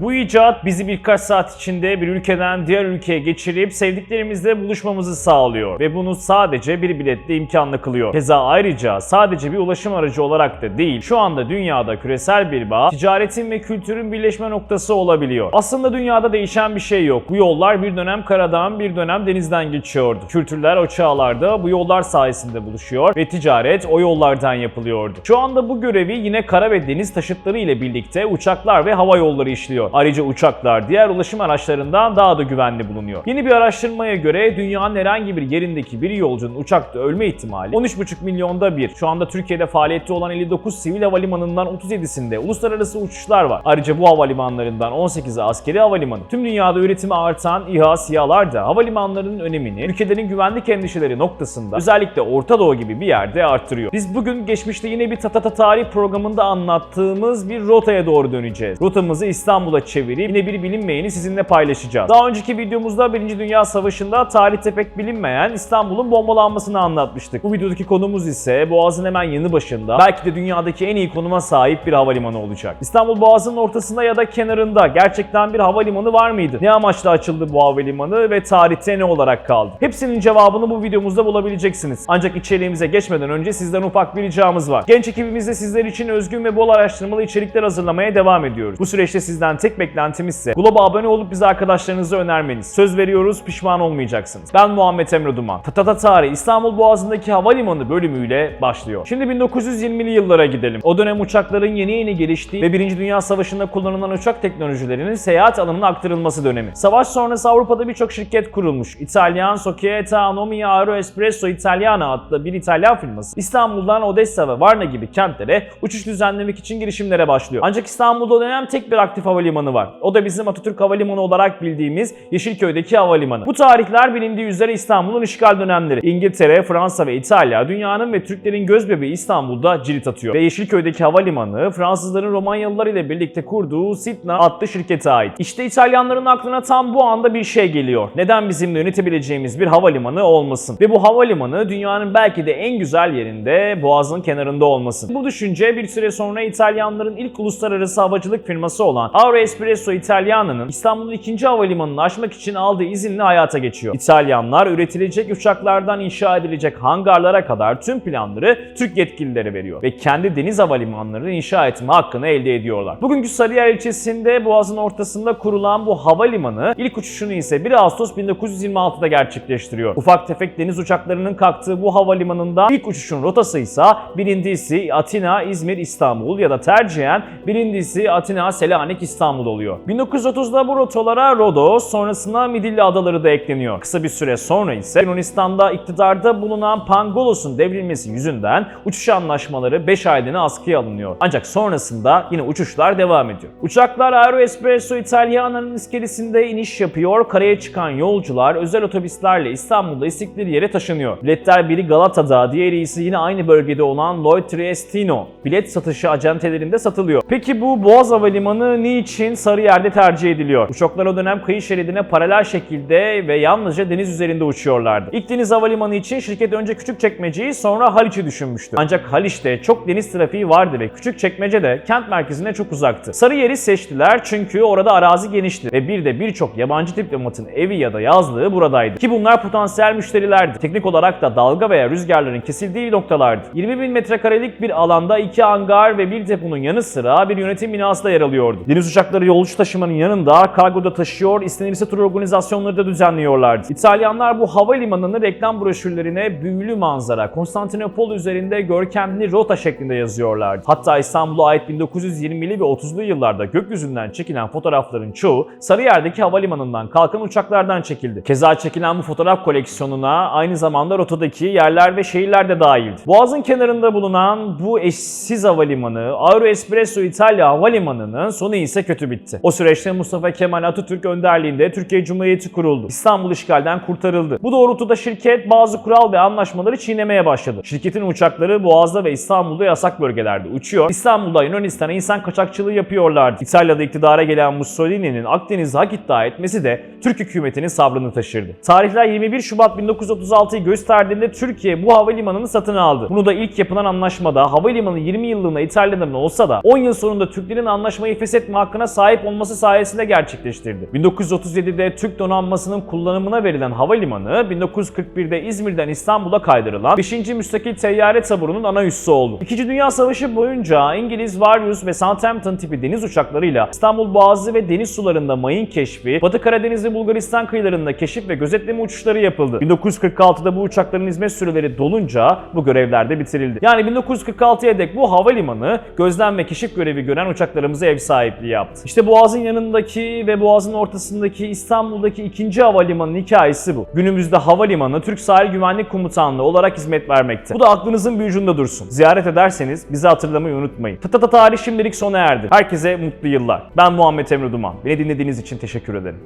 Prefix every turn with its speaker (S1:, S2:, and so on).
S1: Bu icat bizi birkaç saat içinde bir ülkeden diğer ülkeye geçirip sevdiklerimizle buluşmamızı sağlıyor ve bunu sadece bir biletle imkanlı kılıyor. Keza ayrıca sadece bir ulaşım aracı olarak da değil, şu anda dünyada küresel bir bağ, ticaretin ve kültürün birleşme noktası olabiliyor. Aslında dünyada değişen bir şey yok. Bu yollar bir dönem karadan, bir dönem denizden geçiyordu. Kültürler o çağlarda bu yollar sayesinde buluşuyor ve ticaret o yollardan yapılıyordu. Şu anda bu görevi yine kara ve deniz taşıtları ile birlikte uçaklar ve hava yolları işliyor. Ayrıca uçaklar diğer ulaşım araçlarından daha da güvenli bulunuyor. Yeni bir araştırmaya göre dünyanın herhangi bir yerindeki bir yolcunun uçakta ölme ihtimali 13,5 milyonda bir. Şu anda Türkiye'de faaliyette olan 59 sivil havalimanından 37'sinde uluslararası uçuşlar var. Ayrıca bu havalimanlarından 18'i askeri havalimanı. Tüm dünyada üretimi artan İHA, SİHA'lar da havalimanlarının önemini ülkelerin güvenlik endişeleri noktasında özellikle Orta Doğu gibi bir yerde arttırıyor. Biz bugün geçmişte yine bir Tatata Tarih programında anlattığımız bir rotaya doğru döneceğiz. Rotamızı İstanbul'a çevirip yine bir bilinmeyeni sizinle paylaşacağız. Daha önceki videomuzda 1. Dünya Savaşı'nda tarihte pek bilinmeyen İstanbul'un bombalanmasını anlatmıştık. Bu videodaki konumuz ise Boğaz'ın hemen yanı başında belki de dünyadaki en iyi konuma sahip bir havalimanı olacak. İstanbul Boğazı'nın ortasında ya da kenarında gerçekten bir havalimanı var mıydı? Ne amaçla açıldı bu havalimanı ve tarihte ne olarak kaldı? Hepsinin cevabını bu videomuzda bulabileceksiniz. Ancak içeriğimize geçmeden önce sizden ufak bir ricamız var. Genç ekibimizde sizler için özgün ve bol araştırmalı içerikler hazırlamaya devam ediyoruz. Bu süreçte sizden tek beklentimiz ise Globa abone olup bize arkadaşlarınıza önermeniz. Söz veriyoruz pişman olmayacaksınız. Ben Muhammed Emre Duman. Tatata Tarih İstanbul Boğazı'ndaki havalimanı bölümüyle başlıyor. Şimdi 1920'li yıllara gidelim. O dönem uçakların yeni yeni geliştiği ve 1. Dünya Savaşı'nda kullanılan uçak teknolojilerinin seyahat alanına aktarılması dönemi. Savaş sonrası Avrupa'da birçok şirket kurulmuş. İtalyan Società Nomia Aero Espresso Italiana adlı bir İtalyan firması İstanbul'dan Odessa ve Varna gibi kentlere uçuş düzenlemek için girişimlere başlıyor. Ancak İstanbul'da o dönem tek bir aktif havalimanı var. O da bizim Atatürk Havalimanı olarak bildiğimiz Yeşilköy'deki havalimanı. Bu tarihler bilindiği üzere İstanbul'un işgal dönemleri. İngiltere, Fransa ve İtalya dünyanın ve Türklerin gözbebeği İstanbul'da cirit atıyor. Ve Yeşilköy'deki havalimanı Fransızların Romanyalılar ile birlikte kurduğu Sitna adlı şirkete ait. İşte İtalyanların aklına tam bu anda bir şey geliyor. Neden bizimle yönetebileceğimiz bir havalimanı olmasın? Ve bu havalimanı dünyanın belki de en güzel yerinde Boğaz'ın kenarında olmasın. Bu düşünce bir süre sonra İtalyanların ilk uluslararası havacılık firması olan Aero Espresso Italiana'nın İstanbul'un ikinci havalimanını açmak için aldığı izinle hayata geçiyor. İtalyanlar üretilecek uçaklardan inşa edilecek hangarlara kadar tüm planları Türk yetkililere veriyor ve kendi deniz havalimanlarını inşa etme hakkını elde ediyorlar. Bugünkü Sarıyer ilçesinde Boğaz'ın ortasında kurulan bu havalimanı ilk uçuşunu ise 1 Ağustos 1926'da gerçekleştiriyor. Ufak tefek deniz uçaklarının kalktığı bu havalimanında ilk uçuşun rotası ise birincisi Atina, İzmir, İstanbul ya da tercihen birincisi Atina, Selanik, İstanbul oluyor. 1930'da bu rotalara Rodos, sonrasında Midilli Adaları da ekleniyor. Kısa bir süre sonra ise Yunanistan'da iktidarda bulunan Pangolos'un devrilmesi yüzünden uçuş anlaşmaları 5 aylığına askıya alınıyor. Ancak sonrasında yine uçuşlar devam ediyor. Uçaklar Aero Espresso Italiana'nın iskelesinde iniş yapıyor. Karaya çıkan yolcular özel otobüslerle İstanbul'da istikleri yere taşınıyor. Biletler biri Galata'da, diğeri ise yine aynı bölgede olan Lloyd Triestino. Bilet satışı acentelerinde satılıyor. Peki bu Boğaz Havalimanı niçin Sarıyer'de tercih ediliyor? Uçaklar o dönem kıyı şeridine paralel şekilde ve yalnızca deniz üzerinde uçuyorlardı. İlk deniz havalimanı için şirket önce Küçükçekmece'yi sonra Haliç'i düşünmüştü. Ancak Haliç'te çok deniz trafiği vardı ve Küçükçekmece de kent merkezine çok uzaktı. Sarıyer'i seçtiler çünkü orada arazi genişti ve bir de birçok yabancı diplomatın evi ya da yazlığı buradaydı. Ki bunlar potansiyel müşterilerdi. Teknik olarak da dalga veya rüzgarların kesildiği noktalardı. 20 bin metrekarelik bir alanda iki hangar ve bir deponun yanı sıra bir yönetim binası da yer alıyordu. Deniz uçakları yolcu taşımanın yanında kargo da taşıyor, istenirse tur organizasyonları da düzenliyorlardı. İtalyanlar bu havalimanını reklam broşürlerine büyülü manzara, Konstantinopol üzerinde görkemli rota şeklinde yazıyorlardı. Hatta İstanbul'a ait 1920'li ve 30'lu yıllarda gökyüzünden çekilen fotoğrafların çoğu Sarıyer'deki havalimanından kalkan uçaklardan çekildi. Keza çekilen bu fotoğraf koleksiyonuna aynı zamanda rotadaki yerler ve şehirler de dahildi. Boğaz'ın kenarında bulunan bu eşsiz havalimanı Aero Espresso İtalya Havalimanı'nın sonu ise kötü bitti. O süreçte Mustafa Kemal Atatürk önderliğinde Türkiye Cumhuriyeti kuruldu. İstanbul işgalden kurtarıldı. Bu doğrultuda şirket bazı kural ve anlaşmaları çiğnemeye başladı. Şirketin uçakları Boğaz'da ve İstanbul'da yasak bölgelerde uçuyor. İstanbul'da Yunanistan'a insan kaçakçılığı yapıyorlardı. İtalya'da iktidara gelen Mussolini'nin Akdeniz'e hak iddia etmesi de Türk hükümetinin sabrını taşırdı. Tarihler 21 Şubat 1936'yı gösterdiğinde Türkiye bu havalimanını satın aldı. Bunu da ilk yapılan anlaşmada havalimanı 20 yıllığına İtalyanların olsa da 10 yıl sonunda Türklerin anlaşmayı feshetme hakkına sahip olması sayesinde gerçekleştirdi. 1937'de Türk donanmasının kullanımına verilen havalimanı 1941'de İzmir'den İstanbul'a kaydırılan 5. Müstakil Teyyare Taburu'nun ana üssü oldu. İkinci Dünya Savaşı boyunca İngiliz Varus ve Southampton tipi deniz uçaklarıyla İstanbul Boğazı ve deniz sularında mayın keşfi, Batı Karadeniz ve Bulgaristan kıyılarında keşif ve gözetleme uçuşları yapıldı. 1946'da bu uçakların hizmet süreleri dolunca bu görevler de bitirildi. Yani 1946'ya dek bu havalimanı gözlem ve keşif görevi gören uçaklarımıza ev sahipliği yaptı. İşte Boğaz'ın yanındaki ve Boğaz'ın ortasındaki İstanbul'daki ikinci havalimanının hikayesi bu. Günümüzde havalimanı Türk Sahil Güvenlik Komutanlığı olarak hizmet vermekte. Bu da aklınızın bir ucunda dursun. Ziyaret ederseniz bizi hatırlamayı unutmayın. Tatata tarih şimdilik sona erdi. Herkese mutlu yıllar. Ben Muhammed Emre Duman. Beni dinlediğiniz için teşekkür ederim.